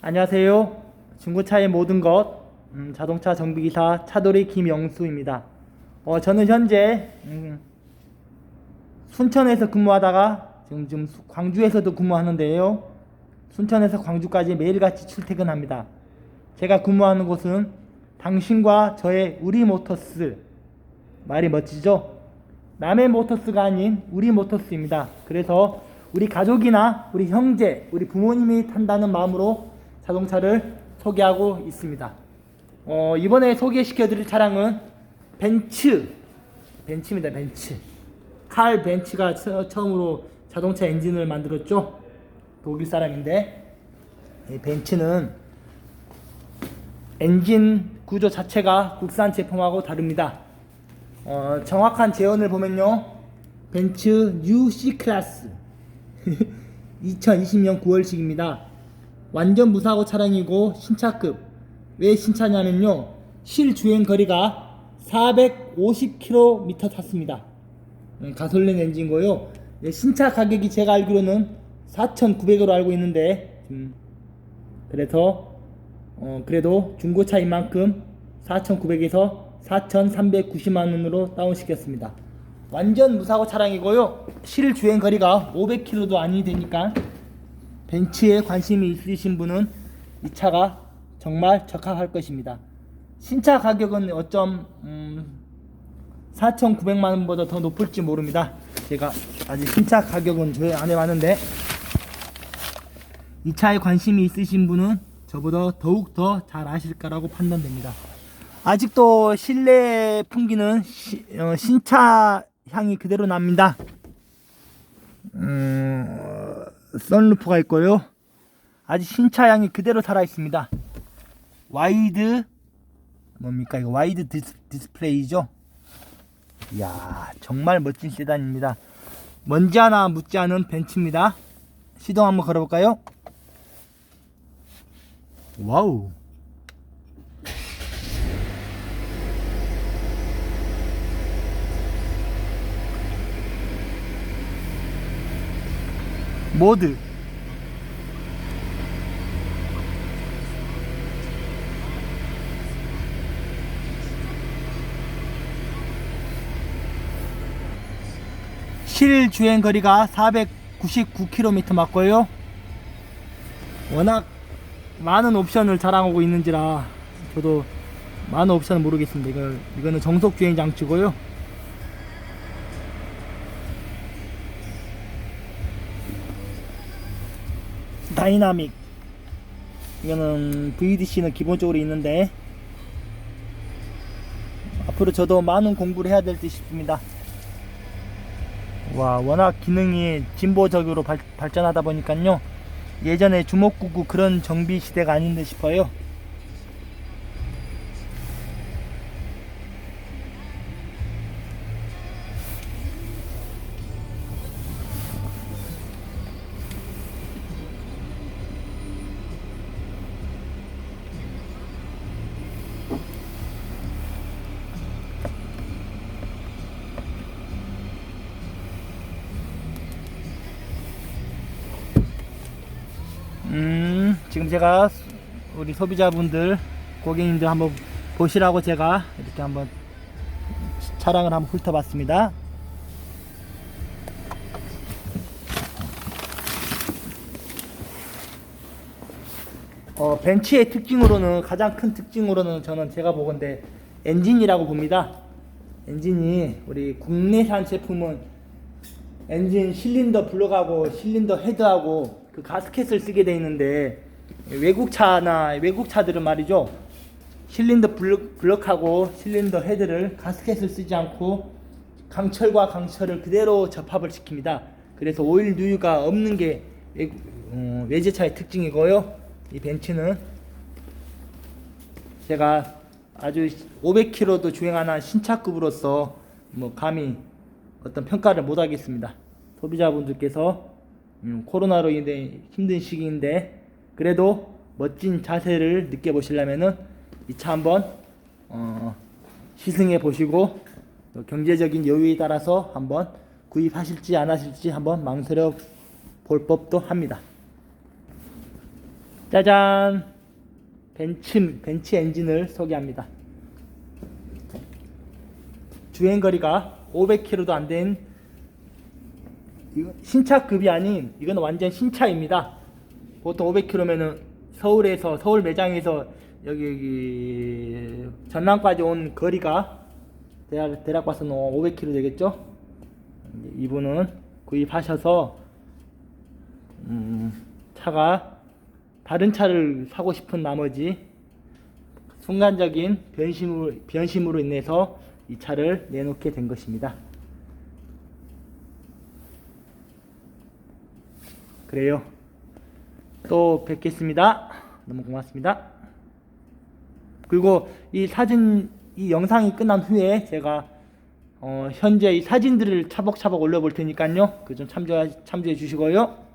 안녕하세요. 중고차의 모든 것 음, 자동차 정비기사 차돌이 김영수입니다. 어, 저는 현재 음, 순천에서 근무하다가 지금 좀 수- 광주에서도 근무하는데요. 순천에서 광주까지 매일같이 출퇴근합니다. 제가 근무하는 곳은 당신과 저의 우리 모터스 말이 멋지죠? 남의 모터스가 아닌 우리 모터스입니다. 그래서 우리 가족이나 우리 형제, 우리 부모님이 탄다는 마음으로 자동차를 소개하고 있습니다. 어, 이번에 소개시켜드릴 차량은 벤츠, 벤츠입니다. 벤츠. 칼 벤츠가 처, 처음으로 자동차 엔진을 만들었죠. 독일 사람인데 이 벤츠는 엔진 구조 자체가 국산 제품하고 다릅니다. 어, 정확한 제원을 보면요. 벤츠 뉴 C 클래스 2020년 9월식입니다. 완전 무사고 차량이고 신차급. 왜 신차냐면요. 실주행 거리가 450km 탔습니다. 음, 가솔린 엔진이고요. 예, 신차 가격이 제가 알기로는 4,900으로 알고 있는데 음, 그래서 어, 그래도 중고차인 만큼 4,900에서 4,390만 원으로 다운시켰습니다. 완전 무사고 차량이고요. 실 주행 거리가 500km도 아니 되니까 벤츠에 관심이 있으신 분은 이 차가 정말 적합할 것입니다. 신차 가격은 어쩜 음, 4,900만 원보다 더 높을지 모릅니다. 제가 아직 신차 가격은 조회 안 해봤는데 이 차에 관심이 있으신 분은 저보다 더욱 더 잘 아실 거라고 판단됩니다. 아직도 실내 풍기는 시- 어, 신차 향이 그대로 납니다. 음, 어, 선루프가 있고요. 아직 신차 향이 그대로 살아 있습니다. 와이드 뭡니까 이거 와이드 디스, 디스플레이죠. 이야 정말 멋진 세단입니다. 먼지 하나 묻지 않은 벤츠입니다. 시동 한번 걸어볼까요? 와우. 모드 실 주행 거리가 499km 맞고요. 워낙 많은 옵션을 자랑하고 있는지라 저도 많은 옵션을 모르겠습니다. 이거 이거는 정속 주행 장치고요. 다이나믹 이거는 VDC는 기본적으로 있는데 앞으로 저도 많은 공부를 해야 될 듯 싶습니다. 와 워낙 기능이 진보적으로 발, 발전하다 보니까요 예전에 주먹구구 그런 정비 시대가 아닌 데 싶어요. 음, 지금 제가 우리 소비자분들, 고객님들 한번 보시라고 제가 이렇게 한번 차량을 한번 훑어봤습니다. 어, 벤츠의 특징으로는 가장 큰 특징으로는 저는 제가 보건데 엔진이라고 봅니다. 엔진이 우리 국내산 제품은 엔진 실린더 블록하고 실린더 헤드하고 그 가스켓을 쓰게 돼 있는데 외국 차나 외국 차들은 말이죠 실린더 블록, 블록하고 실린더 헤드를 가스켓을 쓰지 않고 강철과 강철을 그대로 접합을 시킵니다. 그래서 오일 누유가 없는 게 외, 어, 외제차의 특징이고요. 이 벤츠는 제가 아주 500km도 주행하는 신차급으로서 뭐 감히 어떤 평가를 못 하겠습니다. 소비자분들께서 음, 코로나로 인해 힘든 시기인데 그래도 멋진 자세를 느껴보시려면은 이 차 한번 어, 시승해 보시고 또 경제적인 여유에 따라서 한번 구입하실지 안 하실지 한번 망설여 볼 법도 합니다. 짜잔 벤츠 벤츠 엔진을 소개합니다. 주행 거리가 500km도 안 된 신차급이 아닌 이건 완전 신차입니다. 보통 500km면은 서울에서 서울 매장에서 여기, 여기 전남까지 온 거리가 대략, 대략 봐서는 500km 되겠죠? 이분은 구입하셔서 음, 차가 다른 차를 사고 싶은 나머지 순간적인 변심으로, 변심으로 인해서 이 차를 내놓게 된 것입니다. 그래요. 또 뵙겠습니다. 너무 고맙습니다. 그리고 이 사진, 이 영상이 끝난 후에 제가 어, 현재 이 사진들을 차곡차곡 올려볼 테니까요. 그 좀 참조, 참조해 주시고요.